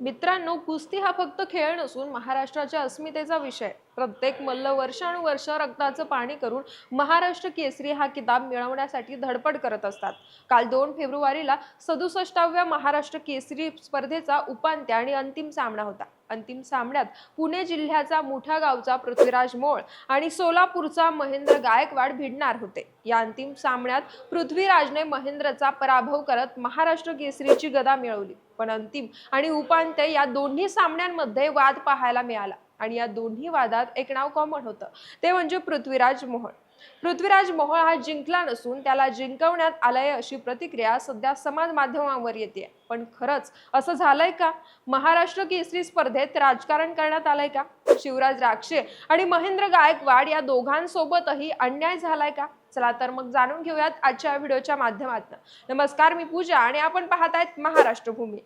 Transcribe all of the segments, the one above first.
मित्रांनो कुस्ती हा फक्त खेळ नसून महाराष्ट्राच्या अस्मितेचा विषय. प्रत्येक मल्ल वर्षानुवर्ष रक्ताचं पाणी करून महाराष्ट्र केसरी हा किताब मिळवण्यासाठी धडपड करत असतात. काल दोन फेब्रुवारीला सदुसष्टाव्या महाराष्ट्र केसरी स्पर्धेचा उपांत्य आणि अंतिम सामना होता. अंतिम सामन्यात पुणे जिल्ह्याचा मोठ्या गावचा पृथ्वीराज मोळ आणि सोलापूरचा महेंद्र गायकवाड भिडणार होते. या अंतिम सामन्यात पृथ्वीराजने महेंद्रचा पराभव करत महाराष्ट्र केसरीची गदा मिळवली. पण अंतिम आणि उपांत्य या दोन्ही सामन्यांमध्ये वाद पाहायला मिळाला. आणि या दोन्ही वादात एक नाव कॉमन होतं. ते म्हणजे पृथ्वीराज मोहोळ. पृथ्वीराज मोहोळ हा जिंकला नसून त्याला जिंकवण्यात आलंय अशी प्रतिक्रिया सध्या समाज माध्यमांवर येते पण खरंच असं झालंय का? महाराष्ट्र केसरी स्पर्धेत राजकारण करण्यात आलंय का? शिवराज राक्षे आणि महेंद्र गायकवाड या दोघांसोबतही अन्याय झालाय का? चला तर मग जाणून घेऊयात आजच्या व्हिडिओच्या माध्यमातून. नमस्कार मी पूजा आणि आपण पाहत आहेत महाराष्ट्र भूमी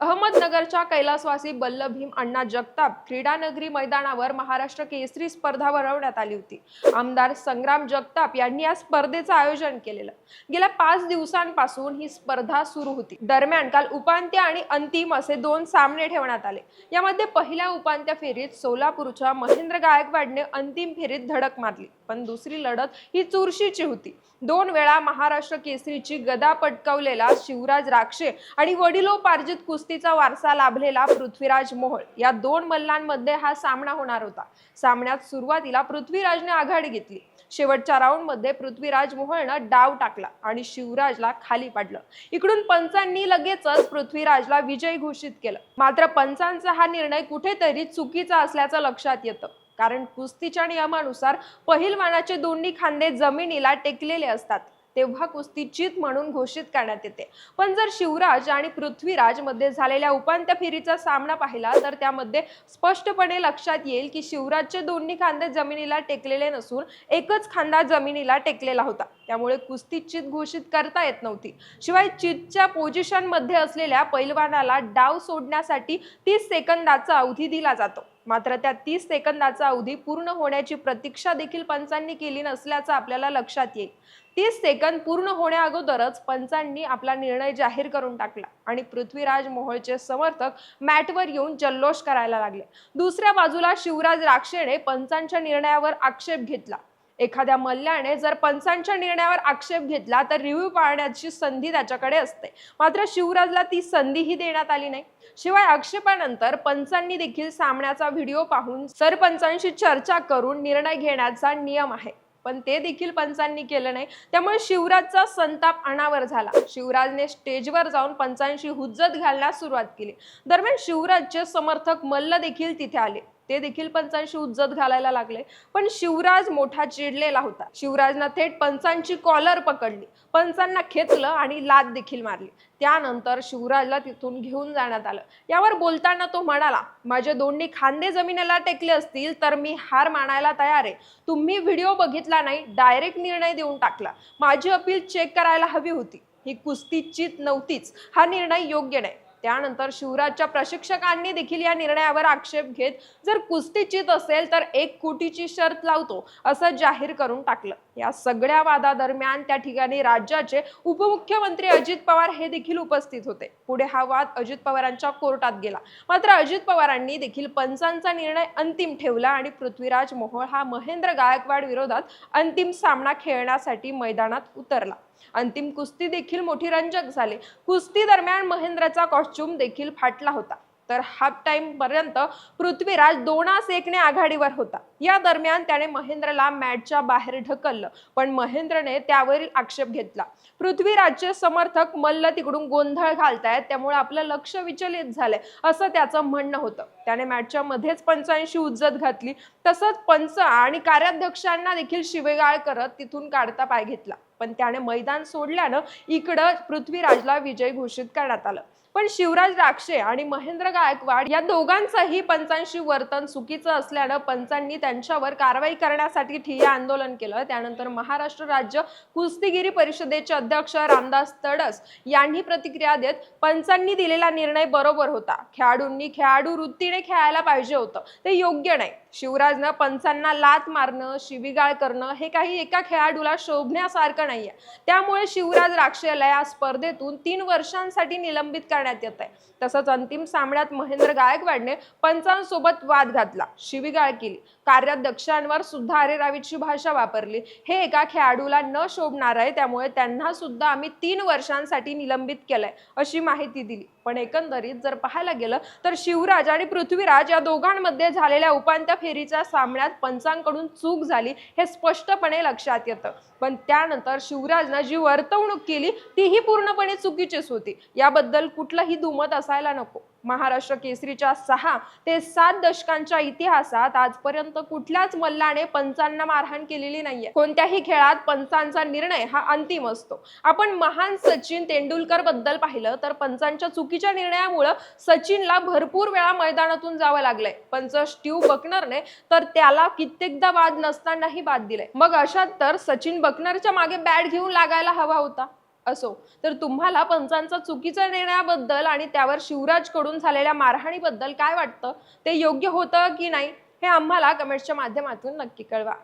अहमदनगरच्या कैलासवासी बल्लभीम अण्णा जगताप क्रीडानगरी मैदानावर महाराष्ट्र केसरी स्पर्धा भरवण्यात आली होती. आमदार संग्राम जगताप यांनी या स्पर्धेचं आयोजन केलेलं. गेल्या पाच दिवसांपासून ही स्पर्धा सुरू होती. दरम्यान काल उपांत्य आणि अंतिम असे दोन सामने ठेवण्यात आले. यामध्ये पहिल्या उपांत्य फेरीत सोलापूरच्या महेंद्र गायकवाडने अंतिम फेरीत धडक मारली. पण दुसरी लढत ही चुरशीची होती. दोन वेळा महाराष्ट्र केसरीची गदा पटकावलेला शिवराज राक्षे आणि वडिलोपार्जित कुस्तीचा वारसा लाभलेला पृथ्वीराज मोहोळ. या दोन मल्लांमध्ये हा सामना होणार होता. सामन्यात सुरुवातीला पृथ्वीराजने आघाडी घेतली. शेवटच्या राऊंडमध्ये पृथ्वीराज मोहोळनं डाव टाकला आणि शिवराजला खाली पाडलं. इकडून पंचांनी लगेचच पृथ्वीराजला विजय घोषित केलं. मात्र पंचांचा हा निर्णय कुठेतरी चुकीचा असल्याचं लक्षात येतं. कारण कुस्तीच्या नियमानुसार पहिलवानाचे दोन्ही खांदे जमिनीला टेकलेले असतात. तेव्हा कुस्ती चित म्हणून घोषित करण्यात येते. पण जर शिवराज आणि पृथ्वीराजमध्ये झालेल्या उपांत्य फेरीचा सामना पाहिला तर त्यामध्ये स्पष्टपणे लक्षात येईल की शिवराजचे दोन्ही खांदे जमिनीला टेकलेले नसून एकच खांदा जमिनीला टेकलेला होता. त्यामुळे कुस्ती चित घोषित करता येत नव्हती. शिवाय चितच्या पोझिशनमध्ये असलेल्या पैलवानाला डाव सोडण्यासाठी तीस सेकंदाचा अवधी दिला जातो. मात्र त्या तीस सेकंदाचा अवधी पूर्ण होण्याची प्रतीक्षा देखील पंचांनी केली नसल्याचं आपल्याला लक्षात येईल. तीस सेकंद पूर्ण होण्याअगोदरच पंचांनी आपला निर्णय जाहीर करून टाकला आणि पृथ्वीराज मोहोळचे समर्थक मॅटवर येऊन जल्लोष करायला लागले. दुसऱ्या बाजूला शिवराज राक्षेने पंचांच्या निर्णयावर आक्षेप घेतला. एखाद्या मल्ल्याने जर पंचांच्या निर्णयावर आक्षेप घेतला तर रिव्ह्यू पाळण्याची संधी त्याच्याकडे असते. मात्र शिवराजला ती संधीही देण्यात आली नाही. शिवाय आक्षेपानंतर पंचांनी देखील सामन्याचा व्हिडिओ पाहून सरपंचांशी चर्चा करून निर्णय घेण्याचा नियम आहे. पण ते देखील पंचांनी केलं नाही. त्यामुळे शिवराजचा संताप अनावर झाला. शिवराजने स्टेजवर जाऊन पंचांशी हुज्जत घालण्यास सुरुवात केली. दरम्यान शिवराजचे समर्थक मल्ल देखील तिथे आले. ते देखील पंचांशी उज्जत घालायला लागले. पण शिवराज मोठा चिडलेला होता. शिवराजनं थेट पंचांची कॉलर पकडली. पंचांना खेचलं आणि लाद देखील मारली. त्यानंतर शिवराजला तिथून घेऊन जाण्यात आलं. यावर बोलताना तो म्हणाला माझे दोन्ही खांदे जमिनीला टेकले असतील तर मी हार मानायला तयार आहे. तुम्ही व्हिडिओ बघितला नाही डायरेक्ट निर्णय देऊन टाकला. माझी अपील चेक करायला हवी होती. ही कुस्ती चित नव्हतीच. हा निर्णय योग्य नाही. त्यानंतर शिवराजच्या प्रशिक्षकांनी देखील या निर्णयावर आक्षेप घेत जर कुस्ती चित असेल तर एक कोटीची शर्त लावतो असं जाहीर करून टाकलं. या सगळ्या वादादरम्यान त्या ठिकाणी राज्याचे उपमुख्यमंत्री अजित पवार हे देखील उपस्थित होते. पुढे हा वाद अजित पवारांच्या कोर्टात गेला. मात्र अजित पवारांनी देखील पंचांचा निर्णय अंतिम ठेवला आणि पृथ्वीराज मोहोळ हा महेंद्र गायकवाड विरोधात अंतिम सामना खेळण्यासाठी मैदानात उतरला. अंतिम कुस्ती देखील मोठी रंजक झाली. कुस्ती दरम्यान महेंद्रचा कॉस्ट्युम देखील फाटला होता. तर हाफ टाइम पर्यंत पृथ्वीराज दोनास एकने आघाडीवर होता. या दरम्यान त्याने महेंद्रला मॅटच्या बाहेर ढकललं पण महेंद्रने त्यावरील आक्षेप घेतला. पृथ्वीराजचे समर्थक मल्ल तिकडून गोंधळ घालतायत त्यामुळे आपलं लक्ष विचलित झालंय असं त्याचं म्हणणं होतं. त्याने मॅटच्या मध्येच पंचांशी उज्जत घातली. तसंच पंच आणि कार्याध्यक्षांना देखील शिवेगाळ करत तिथून काढता पाय घेतला. पण त्याने मैदान सोडल्यानं इकडं पृथ्वीराजला विजय घोषित करण्यात आलं. पण शिवराज राक्षे आणि महेंद्र गायकवाड या दोघांचंही पंचांशी वर्तन चुकीचं असल्यानं पंचांनी त्यांच्यावर कारवाई करण्यासाठी ठिय्या आंदोलन केलं. त्यानंतर महाराष्ट्र राज्य कुस्तीगिरी परिषदेचे अध्यक्ष रामदास तडस यांनी प्रतिक्रिया देत पंचांनी दिलेला निर्णय बरोबर होता. खेळाडूंनी खेळाडू वृत्तीने खेळायला पाहिजे होतं. ते योग्य नाही. शिवराजनं पंचांना लात मारणं शिवीगाळ करणं हे काही एका खेळाडूला शोभण्यासारखं नाहीये. त्यामुळे शिवराज राक्षेला या स्पर्धेतून तीन वर्षांसाठी निलंबित करण्यात येत आहे तसंच अंतिम सामन्यात महेंद्र गायकवाडने पंचांसोबत वाद घातला. शिवीगाळ केली. कार्याध्यक्षांवर सुद्धा अरेरावीची भाषा वापरली. हे एका खेळाडूला न शोभणार आहे त्यामुळे त्यांना सुद्धा आम्ही तीन वर्षांसाठी निलंबित केलंय अशी माहिती दिली. पण एकंदरीत जर पाहायला गेलं तर शिवराज आणि पृथ्वीराज या दोघांमध्ये झालेल्या उपांत्य फेरीच्या सामन्यात पंचांकडून चूक झाली हे स्पष्टपणे लक्षात येतं. पण त्यानंतर शिवराजनं जी वर्तवणूक केली तीही पूर्णपणे चुकीचीच होती. याबद्दल कुठलंही दुमत असायला नको. महाराष्ट्र केसरीच्या सहा ते सात दशकांच्या इतिहासात आजपर्यंत कुठल्याच मल्लाने पंचांना मारहाण केलेली नाहीये. कोणत्याही खेळात पंचांचा निर्णय हा अंतिम असतो. आपण महान सचिन तेंडुलकरबद्दल पाहिलं तर पंचांच्या चुकीच्या निर्णयामुळं सचिनला भरपूर वेळा मैदानातून जावं लागलंय. पंच स्टीव बकनरने तर त्याला कित्येकदा वाद नसतानाही बाद दिलाय. मग अशात तर सचिन बकनरच्या मागे बॅट घेऊन लागायला हवा होता. असो. तर तुम्हाला पंचांचा चुकीच्या निर्णयाबद्दल आणि त्यावर शिवराजकडून झालेल्या मारहाणीबद्दल काय वाटतं? ते योग्य होतं की नाही? हे आम्हाला कमेंट्सच्या माध्यमातून नक्की कळवा.